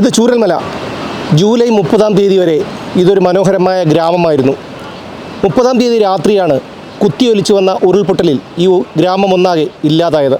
ഇത് ചൂരൽമല. ജൂലൈ മുപ്പതാം തീയതി വരെ ഇതൊരു മനോഹരമായ ഗ്രാമമായിരുന്നു. മുപ്പതാം തീയതി രാത്രിയാണ് കുത്തിയൊലിച്ചു വന്ന ഉരുൾപൊട്ടലിൽ ഈ ഗ്രാമം ഒന്നാകെ ഇല്ലാതായത്.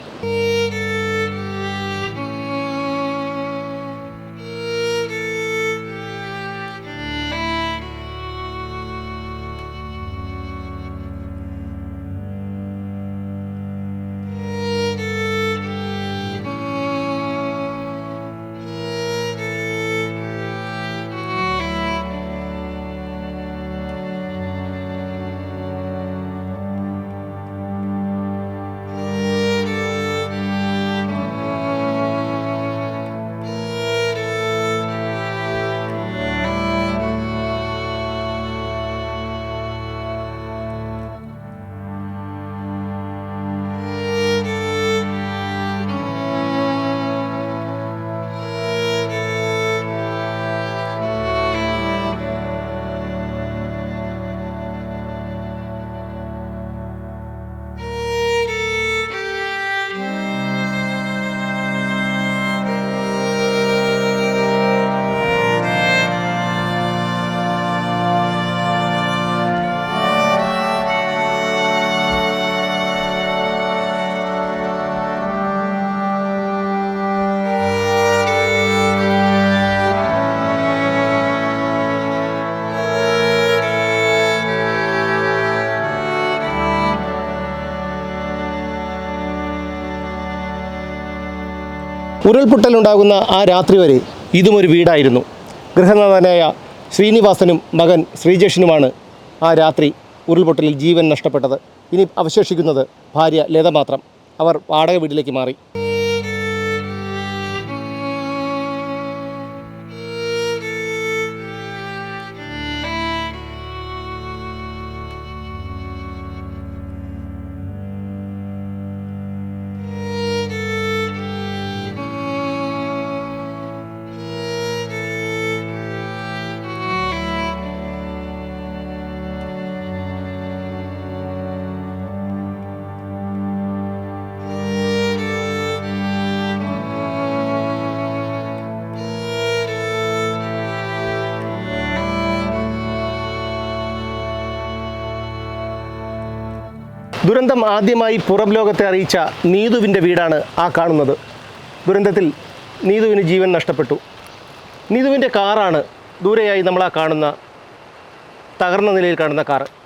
ഉരുൾപൊട്ടലുണ്ടാകുന്ന ആ രാത്രി വരെ ഇതും ഒരു വീടായിരുന്നു. ഗൃഹനാഥനായ ശ്രീനിവാസനും മകൻ ശ്രീജേഷിനുമാണ് ആ രാത്രി ഉരുൾപൊട്ടലിൽ ജീവൻ നഷ്ടപ്പെട്ടത്. ഇനി അവശേഷിക്കുന്നത് ഭാര്യ ലത മാത്രം. അവർ വാടക വീട്ടിലേക്ക് മാറി. ദുരന്തം ആദ്യമായി പുറം ലോകത്തെ അറിയിച്ച നീതുവിന്റെ വീടാണ് ആ കാണുന്നത്. ദുരന്തത്തിൽ നീതുവിന് ജീവൻ നഷ്ടപ്പെട്ടു. നീതുവിന്റെ കാറാണ് ദൂരെയായി നമ്മൾ ആ കാണുന്ന തകർന്ന നിലയിൽ കാണുന്ന കാറ്.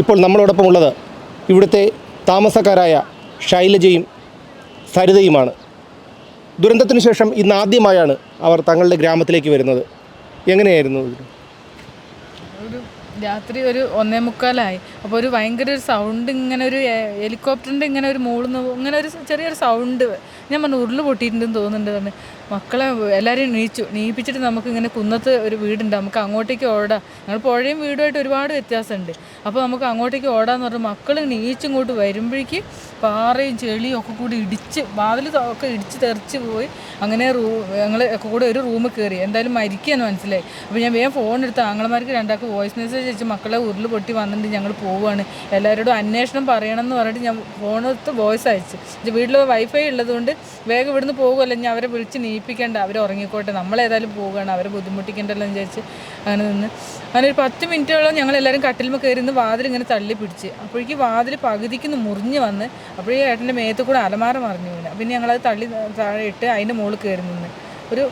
ഇപ്പോൾ നമ്മളോടൊപ്പം ഉള്ളത് ഇവിടുത്തെ താമസക്കാരായ ശൈലജയും സരിതയുമാണ്. ദുരന്തത്തിന് ശേഷം ഇന്ന് ആദ്യമായാണ് അവർ തങ്ങളുടെ ഗ്രാമത്തിലേക്ക് വരുന്നത്. എങ്ങനെയായിരുന്നു രാത്രി ഒരു ഒന്നേ മുക്കാലായി. അപ്പോൾ ഒരു ഭയങ്കര ഒരു സൗണ്ട് ഇങ്ങനെ ഒരു ഹെലികോപ്റ്ററിന്റെ ഇങ്ങനെ ഒരു മൂളുന്നു ഇങ്ങനെ ഒരു ചെറിയൊരു സൗണ്ട് ഞാൻ പറഞ്ഞു ഉരുൾ പൊട്ടിയിട്ടുണ്ടെന്ന് തോന്നുന്നുണ്ട്. പറഞ്ഞു മക്കളെ എല്ലാവരെയും നീച്ചു നീപ്പിച്ചിട്ട് നമുക്ക് ഇങ്ങനെ കുന്നത്ത് ഒരു വീടുണ്ട്. നമുക്ക് അങ്ങോട്ടേക്ക് ഓടാം. ഞങ്ങൾ പുഴയും വീടുമായിട്ട് ഒരുപാട് വ്യത്യാസമുണ്ട്. അപ്പോൾ നമുക്ക് അങ്ങോട്ടേക്ക് ഓടാന്ന് പറഞ്ഞാൽ മക്കൾ നീച്ചിങ്ങോട്ട് വരുമ്പോഴേക്ക് പാറയും ചെളിയും ഒക്കെ കൂടി ഇടിച്ച് വാതിൽ ഒക്കെ ഇടിച്ച് തെറിച്ച് പോയി അങ്ങനെ റൂ ഞങ്ങൾ ഒക്കെ കൂടെ ഒരു റൂമിൽ കയറി. എന്തായാലും മരിക്കുകയെന്ന് മനസ്സിലായി. അപ്പോൾ ഞാൻ വേഗം ഫോൺ എടുത്ത് ആങ്ങളമാർക്ക് രണ്ടാൾക്ക് വോയിസ് മെസ്സേജ് അയച്ച് മക്കളെ ഉരുൾ പൊട്ടി വന്നിട്ട് ഞങ്ങൾ പോവുകയാണ്. എല്ലാവരോടും അന്വേഷണം പറയണം എന്ന് പറഞ്ഞിട്ട് ഞാൻ ഫോണെടുത്ത് വോയിസ് അയച്ചു. വീട്ടിൽ വൈഫൈ ഉള്ളതുകൊണ്ട് വേഗം ഇവിടുന്ന് പോകുമല്ലോ. ഞാൻ അവരെ വിളിച്ച് നീപ്പിക്കേണ്ട അവർ ഉറങ്ങിക്കോട്ടെ. നമ്മളേതായാലും പോവുകയാണ്. അവരെ ബുദ്ധിമുട്ടിക്കേണ്ടല്ലോ എന്ന് വിചാരിച്ച് അങ്ങനെ നിന്ന്. അങ്ങനെ ഒരു പത്ത് മിനിറ്റോളം ഞങ്ങൾ എല്ലാവരും കട്ടിലുമ്പോൾ കയറി നിന്ന് വാതിൽ ഇങ്ങനെ തള്ളി പിടിച്ച്. അപ്പോഴേക്ക് വാതിൽ പകുതിക്ക് മുറിഞ്ഞ് വന്ന് അപ്പോഴേ ഏട്ടന്റെ മേത്ത് കൂടെ അലമാര മറിഞ്ഞു വീണ്. പിന്നെ ഞങ്ങളത് തള്ളി താഴെ ഇട്ട് അതിന്റെ മുകളിൽ കയറി നിന്ന്. ഒരു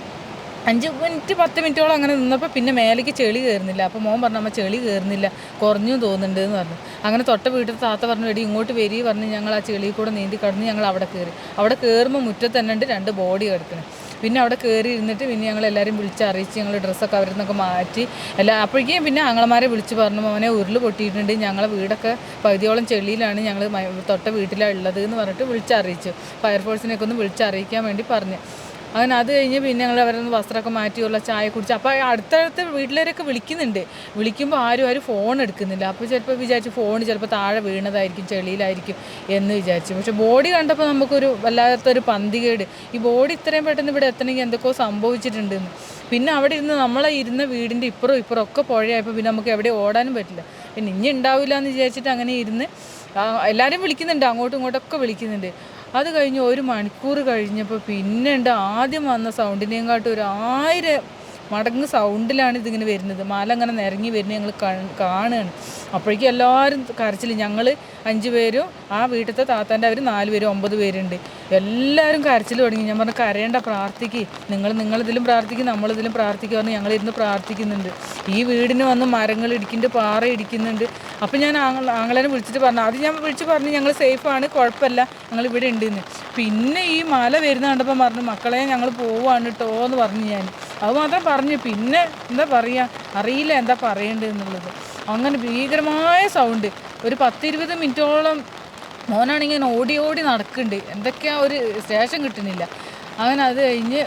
അഞ്ച് മിനിറ്റ് പത്ത് മിനിറ്റോളം അങ്ങനെ നിന്നപ്പോൾ പിന്നെ മേലേക്ക് ചെളി കയറുന്നില്ല. അപ്പോൾ മോൻ പറഞ്ഞു അമ്മ ചെളി കയറുന്നില്ല. കുറഞ്ഞു തോന്നുന്നുണ്ട് എന്ന് പറഞ്ഞു. അങ്ങനെ തൊട്ട വീട്ടിൽ താത്ത പറഞ്ഞു എടി ഇങ്ങോട്ട് വരി പറഞ്ഞ് ഞങ്ങൾ ആ ചെളിയിൽ കൂടെ നീന്തി കടന്ന് ഞങ്ങൾ അവിടെ കയറി. അവിടെ കയറുമ്പോൾ മുറ്റത്ത് തന്നെ ഉണ്ട് രണ്ട് ബോഡി കിടക്കണം പിന്നെ അവിടെ കയറി ഇരുന്നിട്ട് പിന്നെ ഞങ്ങൾ എല്ലാവരും വിളിച്ച് അറിയിച്ച് ഞങ്ങൾ ഡ്രസ്സൊക്കെ അവരിൽ നിന്നൊക്കെ മാറ്റി. എല്ലാ അപ്പോഴേക്കും പിന്നെ ആങ്ങളമാരെ വിളിച്ച് പറഞ്ഞു മോനെ ഉരുൾ പൊട്ടിയിട്ടുണ്ട്. ഞങ്ങളെ വീടൊക്കെ പകുതിയോളം ചെളിയിലാണ്. ഞങ്ങൾ തൊട്ട വീട്ടിലാണ് ഉള്ളത് എന്ന് പറഞ്ഞിട്ട് വിളിച്ചറിയിച്ചു ഫയർഫോഴ്സിനെയൊക്കെ ഒന്ന് വിളിച്ചറിയിക്കാൻ വേണ്ടി പറഞ്ഞു. അങ്ങനെ അത് കഴിഞ്ഞ് പിന്നെ ഞങ്ങൾ അവരുടെ നിന്ന് വസ്ത്രമൊക്കെ മാറ്റിയുള്ള ചായ കുടിച്ച് അപ്പോൾ അടുത്തടുത്ത് വീട്ടിലവരൊക്കെ വിളിക്കുന്നുണ്ട്. വിളിക്കുമ്പോൾ ആരും ആരും ഫോൺ എടുക്കുന്നില്ല. അപ്പോൾ ചിലപ്പോൾ വിചാരിച്ചു ഫോൺ ചിലപ്പോൾ താഴെ വീണതായിരിക്കും ചെളിയിലായിരിക്കും എന്ന് വിചാരിച്ചു. പക്ഷേ ബോഡി കണ്ടപ്പോൾ നമുക്കൊരു വല്ലാത്തൊരു പന്തികേട്. ഈ ബോഡി ഇത്രയും പെട്ടെന്ന് ഇവിടെ എത്തണമെങ്കിൽ എന്തൊക്കെയോ സംഭവിച്ചിട്ടുണ്ടെന്ന്. പിന്നെ അവിടെ ഇരുന്ന് നമ്മളെ ഇരുന്ന വീടിന്റെ ഇപ്പുറം ഇപ്പുറം ഒക്കെ പുഴയായപ്പോൾ പിന്നെ നമുക്ക് എവിടെ ഓടാനും പറ്റില്ല. പിന്നെ ഇനി ഉണ്ടാവില്ല എന്ന് വിചാരിച്ചിട്ട് അങ്ങനെ ഇരുന്ന് എല്ലാവരും വിളിക്കുന്നുണ്ട്. അങ്ങോട്ടും ഇങ്ങോട്ടൊക്കെ വിളിക്കുന്നുണ്ട്. അത് കഴിഞ്ഞ് ഒരു മണിക്കൂർ കഴിഞ്ഞപ്പോൾ പിന്നെ ഉണ്ട് ആദ്യം വന്ന സൗണ്ടിനെയും കാട്ടും ഒരു ആയിരം മടങ്ങ് സൗണ്ടിലാണ് ഇതിങ്ങനെ വരുന്നത്. മല അങ്ങനെ നിരങ്ങി വരുന്നത് ഞങ്ങൾ കാണുകയാണ് അപ്പോഴേക്കും എല്ലാവരും കരച്ചിൽ ഞങ്ങൾ അഞ്ച് പേരും ആ വീട്ടിലത്തെ താത്താന്റെ അവർ നാല് പേരും ഒമ്പത് പേരുണ്ട്. എല്ലാവരും കരച്ചിൽ തുടങ്ങി. ഞാൻ പറഞ്ഞു കരയേണ്ട പ്രാർത്ഥിക്ക്. നിങ്ങൾ നിങ്ങളിതിലും പ്രാർത്ഥിക്കും നമ്മളിതിലും പ്രാർത്ഥിക്കുക പറഞ്ഞ് ഞങ്ങളിരുന്ന് പ്രാർത്ഥിക്കുന്നുണ്ട്. ഈ വീടിന് വന്ന് മരങ്ങൾ ഇടിക്കുന്നുണ്ട് പാറ ഇടിക്കുന്നുണ്ട്. അപ്പം ഞാൻ ആങ്ങള വിളിച്ചിട്ട് പറഞ്ഞു അത് ഞാൻ വിളിച്ച് പറഞ്ഞു ഞങ്ങൾ സേഫാണ് കുഴപ്പമില്ല ഞങ്ങൾ ഇവിടെ ഉണ്ടെന്ന്. പിന്നെ ഈ മല വരുന്ന കണ്ടപ്പോൾ പറഞ്ഞു മക്കളെ ഞങ്ങൾ പോവാണ് കേട്ടോ എന്ന് പറഞ്ഞു ഞാൻ. അത് മാത്രം പറഞ്ഞു പിന്നെ എന്താ പറയുക അറിയില്ല എന്താ പറയേണ്ടത് എന്നുള്ളത്. അങ്ങനെ ഭീകരമായ സൗണ്ട് ഒരു പത്തിരുപത് മിനിറ്റോളം മോനാണെങ്കിൽ ഇങ്ങനെ ഓടി ഓടി നടക്കുന്നുണ്ട്. എന്തൊക്കെയാ ഒരു സ്റ്റേഷൻ കിട്ടുന്നില്ല. അവൻ അത് കഴിഞ്ഞ്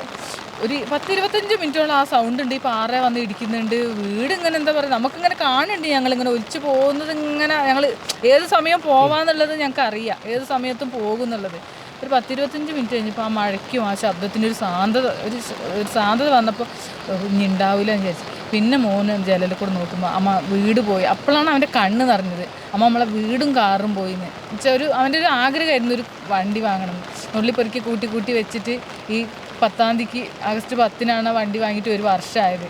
ഒരു പത്തിരുപത്തഞ്ച് മിനിറ്റോളം ആ സൗണ്ട് ഉണ്ട്. ഈ പാറ വന്ന് ഇടിക്കുന്നുണ്ട്? വീട് ഇങ്ങനെ എന്താ പറയുക? നമുക്കിങ്ങനെ കാണുന്നുണ്ട് ഞങ്ങളിങ്ങനെ ഒലിച്ചു പോകുന്നത് ഇങ്ങനെ ഞങ്ങൾ ഏത് സമയം പോവാന്നുള്ളത് ഞങ്ങൾക്ക് അറിയാം. ഏത് സമയത്തും പോകുന്നുള്ളത്. ഒരു പത്തിരുപത്തഞ്ച് മിനിറ്റ് കഴിഞ്ഞപ്പോൾ ആ മഴയ്ക്കും ആ ശബ്ദത്തിന്റെ ഒരു ശാന്തത ഒരു ഒരു ശാന്തത വന്നപ്പോൾ ഇനി ഉണ്ടാവില്ല എന്ന് വിചാരിച്ചു. പിന്നെ മോന് ജനലിൽ കൂടെ നോക്കുമ്പോൾ അമ്മ വീട് പോയി. അപ്പോഴാണ് അവന്റെ കണ്ണ് നിറഞ്ഞത്. അമ്മ നമ്മളെ വീടും കാറും പോയിന്ന്. വെച്ചാൽ ഒരു അവന്റെ ഒരു ആഗ്രഹമായിരുന്നു ഒരു വണ്ടി വാങ്ങണം. നുള്ളിപ്പെറുക്കി കൂട്ടി കൂട്ടി വെച്ചിട്ട് ഈ പത്താം തീയതിക്ക് ആഗസ്റ്റ് പത്തിനാണ് ആ വണ്ടി വാങ്ങിയിട്ട് ഒരു വർഷമായത്.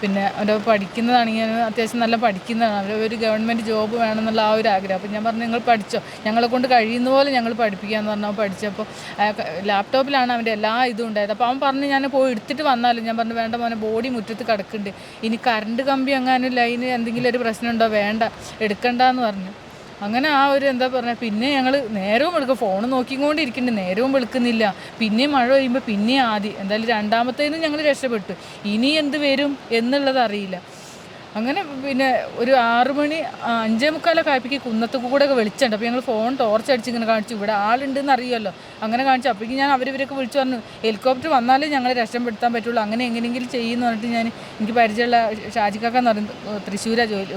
പിന്നെ അവന്റെ പഠിക്കുന്നതാണെങ്കിൽ അത്യാവശ്യം നല്ല പഠിക്കുന്നതാണ്. അവർ ഒരു ഗവൺമെന്റ് ജോബ് വേണമെന്നുള്ള ആ ഒരു ആഗ്രഹം. അപ്പം ഞാൻ പറഞ്ഞു നിങ്ങൾ പഠിച്ചോ. ഞങ്ങളെ കൊണ്ട് കഴിയുന്ന പോലെ ഞങ്ങൾ പഠിപ്പിക്കാമെന്ന് പറഞ്ഞാൽ അവൻ പഠിച്ചപ്പോൾ ലാപ്ടോപ്പിലാണ് അവന്റെ എല്ലാ ഇതും ഉണ്ടായത്. അപ്പോൾ അവൻ പറഞ്ഞു ഞാൻ പോയി എടുത്തിട്ട് വന്നാലും ഞാൻ പറഞ്ഞു വേണ്ട മോനെ ബോഡി മുറ്റത്ത് കിടക്കുന്നുണ്ട്. ഇനി കറണ്ട് കമ്പി എങ്ങാനും ലൈന് എന്തെങ്കിലും ഒരു പ്രശ്നമുണ്ടോ വേണ്ട. എടുക്കണ്ടെന്ന് പറഞ്ഞു. അങ്ങനെ ആ ഒരു എന്താ പറയുക പിന്നെ ഞങ്ങൾ നേരവും വിളിക്കും. ഫോൺ നോക്കിക്കൊണ്ടിരിക്കുന്നുണ്ട് നേരവും വിളിക്കുന്നില്ല. പിന്നെയും മഴ പെയ്യുമ്പോൾ പിന്നെയും ആദ്യം എന്തായാലും രണ്ടാമത്തേന്ന് ഞങ്ങൾ രക്ഷപ്പെട്ടു. ഇനി എന്ത് വരും എന്നുള്ളത് അറിയില്ല. അങ്ങനെ പിന്നെ ഒരു ആറു മണി അഞ്ചേ മുക്കാലൊക്കെ ആയപ്പോഴേക്ക് കുന്നത്ത് കൂടെ ഒക്കെ വിളിച്ചിട്ടുണ്ട് അപ്പോൾ ഞങ്ങൾ ഫോൺ ടോർച്ച് അടിച്ച് ഇങ്ങനെ കാണിച്ചു. ഇവിടെ ആളുണ്ടെന്ന് അറിയുമല്ലോ. അങ്ങനെ കാണിച്ചു. അപ്പോഴേക്കും ഞാൻ അവരിവരൊക്കെ വിളിച്ചു പറഞ്ഞു ഹെലികോപ്റ്റർ വന്നാലേ ഞങ്ങളെ രക്ഷപ്പെടുത്താൻ പറ്റുള്ളൂ. അങ്ങനെ എങ്ങനെയെങ്കിലും ചെയ്യുമെന്ന് പറഞ്ഞിട്ട് ഞാൻ എനിക്ക് പരിചയമുള്ള ഷാജിക്കാക്കാന്ന് പറയുന്നത് തൃശ്ശൂരാണ് ജോലി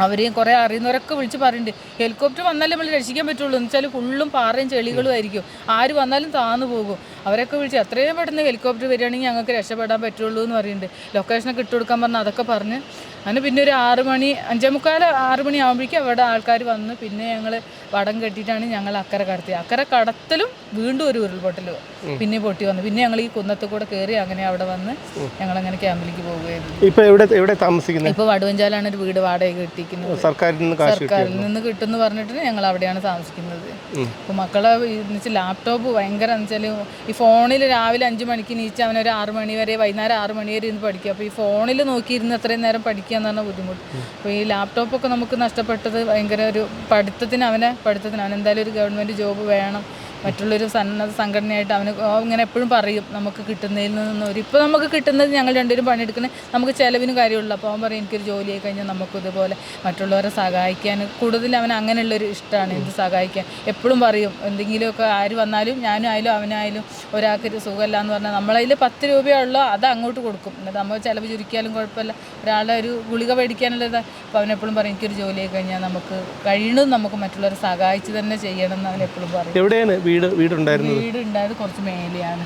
അവരെയും കുറേ അറിയുന്നവരൊക്കെ വിളിച്ച് പറയുന്നുണ്ട് ഹെലികോപ്റ്റർ വന്നാലേ നമ്മൾ രക്ഷിക്കാൻ പറ്റുള്ളൂ. എന്ന് വെച്ചാൽ ഫുള്ളും പാറയും ചെളികളും ആയിരിക്കും. ആര് വന്നാലും താന്നു പോകും. അവരൊക്കെ വിളിച്ച് എത്രയും പെട്ടെന്ന് ഹെലികോപ്റ്റർ വരികയാണെങ്കിൽ ഞങ്ങൾക്ക് രക്ഷപ്പെടാൻ പറ്റുള്ളൂ എന്ന് പറയുന്നുണ്ട്. ലൊക്കേഷനൊക്കെ ഇട്ട് കൊടുക്കാൻ പറഞ്ഞ് അതൊക്കെ പറഞ്ഞ്. അങ്ങനെ പിന്നെ ഒരു ആറ് മണി അഞ്ചേ മുക്കാൽ ആറ് മണി ആകുമ്പോഴേക്കും അവിടെ ആൾക്കാർ വന്ന് പിന്നെ ഞങ്ങൾ വടം കെട്ടിയിട്ടാണ് ഞങ്ങൾ അക്കരെ കടത്തിയത്. അക്കരെ കടത്തലും വീണ്ടും ഒരു ഉരുൾപൊട്ടൽ പിന്നെ പൊട്ടി വന്നു. പിന്നെ ഞങ്ങൾ ഈ കുന്നത്ത് കൂടെ കയറി അങ്ങനെ അവിടെ വന്ന് ഞങ്ങളങ്ങനെ ക്യാമ്പിലേക്ക് പോവുകയായിരുന്നു. ഇപ്പോൾ എവിടെ എവിടെ താമസിക്കുന്നത് ഇപ്പോൾ വടുവഞ്ചാലാണ് ഒരു വീട് വാടക കിട്ടിയിരിക്കുന്നത്. സർക്കാരിൽ നിന്ന് സർക്കാരിൽ നിന്ന് കിട്ടുമെന്ന് പറഞ്ഞിട്ട് ഞങ്ങൾ അവിടെയാണ് താമസിക്കുന്നത്. അപ്പോൾ മക്കളെ ലാപ്ടോപ്പ് ഭയങ്കര എന്ന് വെച്ചാൽ ഈ ഫോണിൽ രാവിലെ അഞ്ച് മണിക്ക് നീച്ച് അവനൊരു ആറ് മണി വരെ വൈകുന്നേരം ആറ് മണി വരെ ഇരുന്ന് പഠിക്കുക അപ്പോൾ ഈ ഫോണിൽ നോക്കിയിരുന്ന് അത്രയും നേരം പഠിക്കുക എന്ന് ബുദ്ധിമുട്ട്. അപ്പോൾ ഈ ലാപ്ടോപ്പൊക്കെ നമുക്ക് നഷ്ടപ്പെട്ടത് ഭയങ്കര ഒരു പഠിത്തത്തിന് അവനെ പഠിത്തത്തിന് അവൻ എന്തായാലും ഒരു ഗവൺമെന്റ് ജോബ് വേണം. മറ്റുള്ളൊരു സന്നദ്ധ സംഘടനയായിട്ട് അവന് ഇങ്ങനെ എപ്പോഴും പറയും നമുക്ക് കിട്ടുന്നതിൽ നിന്ന് ഒരു ഇപ്പോൾ നമുക്ക് കിട്ടുന്നത് ഞങ്ങൾ രണ്ടുപേരും പണിയെടുക്കുന്നത് നമുക്ക് ചിലവിന് കാര്യമുള്ളൂ. അപ്പോൾ അവൻ പറയും എനിക്കൊരു ജോലി ആയി കഴിഞ്ഞാൽ നമുക്ക് ഇതുപോലെ മറ്റുള്ളവരെ സഹായിക്കാൻ കൂടുതൽ അവൻ അങ്ങനെയുള്ളൊരു ഇഷ്ടമാണ് എന്ത് സഹായിക്കാൻ? എപ്പോഴും പറയും എന്തെങ്കിലുമൊക്കെ ആര് വന്നാലും ഞാനും ആയാലും അവനായാലും ഒരാൾക്ക് ഒരു സുഖമില്ല എന്ന് പറഞ്ഞാൽ നമ്മളതിൽ പത്ത് രൂപയുള്ളൂ അത് അങ്ങോട്ട് കൊടുക്കും. എന്നിട്ട് നമ്മൾ ചിലവ് ചുരുക്കിയാലും കുഴപ്പമില്ല. ഒരാളെ ഒരു ഗുളിക മേടിക്കാനുള്ളത് അപ്പോൾ അവനെപ്പോഴും പറയും എനിക്കൊരു ജോലി ആയി കഴിഞ്ഞാൽ നമുക്ക് കഴിയണതും നമുക്ക് മറ്റുള്ളവരെ സഹായിച്ച് തന്നെ ചെയ്യണം എന്ന് അവൻ എപ്പോഴും പറയും. എവിടെയാണ് വീട് വീടുണ്ടായിരുന്നു വീട് ഉണ്ടായത് കുറച്ച് മേലെയാണ്.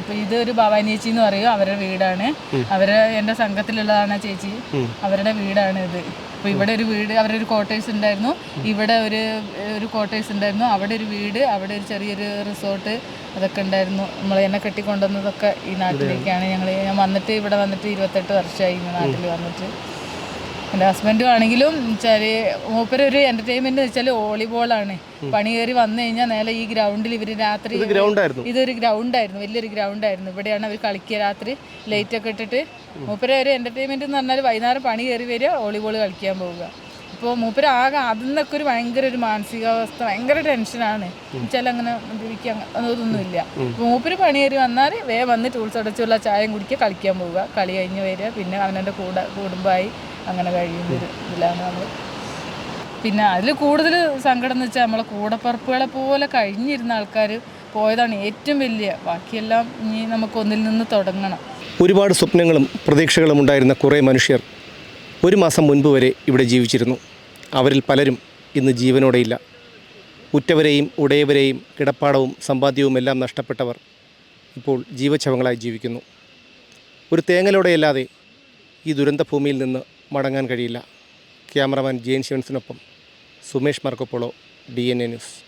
ഇപ്പൊ ഇത് ഒരു ഭവാനി ചേച്ചി എന്ന് പറയും അവരുടെ വീടാണ്. അവർ എന്റെ സംഘത്തിലുള്ളതാണ് ചേച്ചി. അവരുടെ വീടാണ് ഇത്. അപ്പൊ ഇവിടെ ഒരു വീട് അവരുടെ ഒരു ക്വാർട്ടേഴ്സ് ഉണ്ടായിരുന്നു. ഇവിടെ ഒരു ഒരു ക്വാർട്ടേഴ്സ് ഉണ്ടായിരുന്നു. അവിടെ ഒരു വീട് അവിടെ ഒരു ചെറിയൊരു റിസോർട്ട് അതൊക്കെ ഉണ്ടായിരുന്നു. നമ്മൾ എന്നെ കെട്ടിക്കൊണ്ടുവന്നതൊക്കെ ഈ നാട്ടിലേക്കാണ് ഞങ്ങൾ ഞാൻ വന്നിട്ട് ഇവിടെ വന്നിട്ട് ഇരുപത്തെട്ട് വർഷമായി നാട്ടിൽ വന്നിട്ട്. എന്റെ ഹസ്ബൻഡും ആണെങ്കിലും വെച്ചാൽ മൂപ്പരൊരു എന്റർടൈൻമെന്റ് വെച്ചാൽ വോളിബോളാണ്. പണി കയറി വന്നു കഴിഞ്ഞാൽ നേരെ ഈ ഗ്രൗണ്ടിൽ ഇവർ രാത്രി ഇതൊരു ഗ്രൗണ്ടായിരുന്നു വലിയൊരു ഗ്രൗണ്ടായിരുന്നു ഇവിടെയാണ് അവർ കളിക്കുക രാത്രി. ലൈറ്റ് ഒക്കെ ഇട്ടിട്ട് മൂപ്പര ഒരു എന്റർടൈൻമെന്റ് എന്ന് പറഞ്ഞാൽ വൈകുന്നേരം പണി കയറി വരിക വോളിബോൾ കളിക്കാൻ പോവുക. അപ്പോൾ മൂപ്പര് ആകെ അതിൽ നിന്നൊക്കെ ഒരു ഭയങ്കര ഒരു മാനസികാവസ്ഥ ഭയങ്കര ടെൻഷനാണ് വെച്ചാൽ അങ്ങനെ ജീവിക്കാൻ അതൊന്നുമില്ല മൂപ്പര് പണി കയറി വന്നാൽ വേ വന്ന് ടൂൾസ് അടച്ചുള്ള ചായം കുടിക്കുക കളിക്കാൻ പോവുക. കളി കഴിഞ്ഞ് വരിക. പിന്നെ അവനവന്റെ കൂടെ കുടുംബമായി അങ്ങനെ കഴിയുന്ന ഒരു ഇതിലാണ് നമ്മൾ പിന്നെ അതിൽ കൂടുതൽ സങ്കടം എന്ന് വെച്ചാൽ നമ്മളെ കൂടപ്പറപ്പുകളെ പോലെ കഴിഞ്ഞിരുന്ന ആൾക്കാർ പോയതാണ് ഏറ്റവും വലിയ. ബാക്കിയെല്ലാം ഇനി നമുക്ക് ഒന്നിൽ നിന്ന് തുടങ്ങണം. ഒരുപാട് സ്വപ്നങ്ങളും പ്രതീക്ഷകളും ഉണ്ടായിരുന്ന കുറേ മനുഷ്യർ ഒരു മാസം മുൻപ് വരെ ഇവിടെ ജീവിച്ചിരുന്നു. അവരിൽ പലരും ഇന്ന് ജീവനോടെയില്ല ഉറ്റവരെയും ഉടയവരെയും കിടപ്പാടവും സമ്പാദ്യവും എല്ലാം നഷ്ടപ്പെട്ടവർ ഇപ്പോൾ ജീവച്ഛവങ്ങളായി ജീവിക്കുന്നു. ഒരു തേങ്ങലോടെയല്ലാതെ ഈ ദുരന്തഭൂമിയിൽ നിന്ന് മടങ്ങാൻ കഴിയില്ല. Cameraman Jain ശിവൻസിനൊപ്പം Sumesh Marcopolo D N A news.